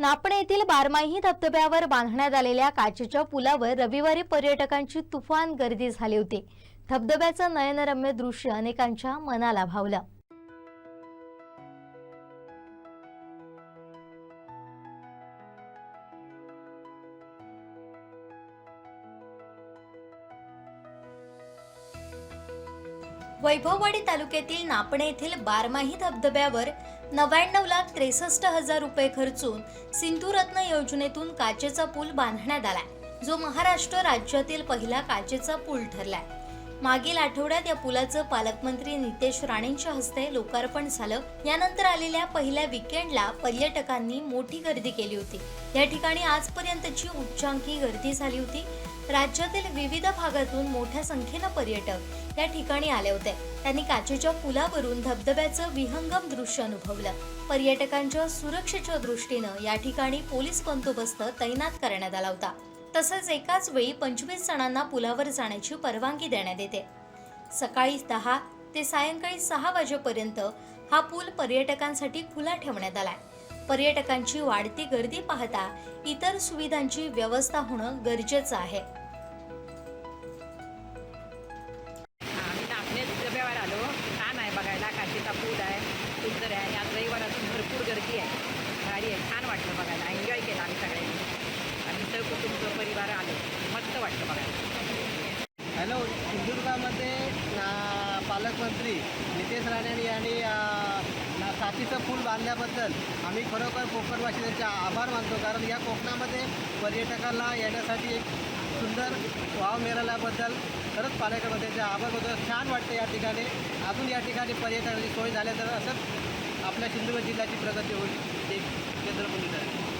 नापणे येथील बारमाही धबधब्यावर बांधण्यात आलेल्या काचेच्या पुलावर रविवारी पर्यटकांची तुफान गर्दी झाली होती. धबधब्याचं नयनरम्य दृश्य अनेकांच्या मनाला भावलं. वैभववाडी तालुक्यातील नापणे येथील बारमाही धबधब्यावर नव्याण्णव लाख त्रेसष्ट हजार रुपये खर्चून सिंधुरत्न योजनेतून काचेचा पूल बांधण्यात आलाय. जो महाराष्ट्र राज्यातील पहिला काचेचा पूल ठरलाय. मागील आठवड्यात या पुलाचं पालकमंत्री नितेश राणेंच्या हस्ते लोकार्पण झालं. यानंतर आलेल्या पहिल्या विकेंडला पर्यटकांनी मोठी गर्दी केली होती. या ठिकाणी आजपर्यंतची उच्चांकी गर्दी झाली होती. राज्यातील विविध भागातून मोठ्या संख्येनं पर्यटक या ठिकाणी आले होते. त्यांनी काचेच्या पुलावरून धबधब्याचं विहंगम दृश्य अनुभवलं. पर्यटकांच्या सुरक्षेच्या दृष्टीनं या ठिकाणी पोलीस बंदोबस्त तैनात करण्यात आला होता. तसंच एकाच वेळी पंचवीस जणांना पुलावर जाण्याची परवानगी देण्यात येते. सकाळी दहा ते सायंकाळी सहा वाजेपर्यंत हा पूल पर्यटकांसाठी खुला ठेवण्यात आलाय. पर्यटकांची वाढती गर्दी पाहता इतर सुविधांची व्यवस्था होणं गरजेचं आहे. वाटलं बघायला. हॅलो सिंधुदुर्गामध्ये पालकमंत्री नितेश राणे यांनी साथीचं पूल बांधल्याबद्दल आम्ही खरोखर कोकणवासी त्यांचे आभार मानतो. कारण या कोकणामध्ये पर्यटकाला येण्यासाठी एक सुंदर वाव मिळाल्याबद्दल खरंच पालकामध्ये त्यांचे आभार मानतो. छान वाटतं या ठिकाणी. अजून या ठिकाणी पर्यटनाची सोय झाल्या तर असंच आपल्या सिंधुदुर्ग जिल्ह्याची प्रगती होईल. एक केंद्रबिंदू आहे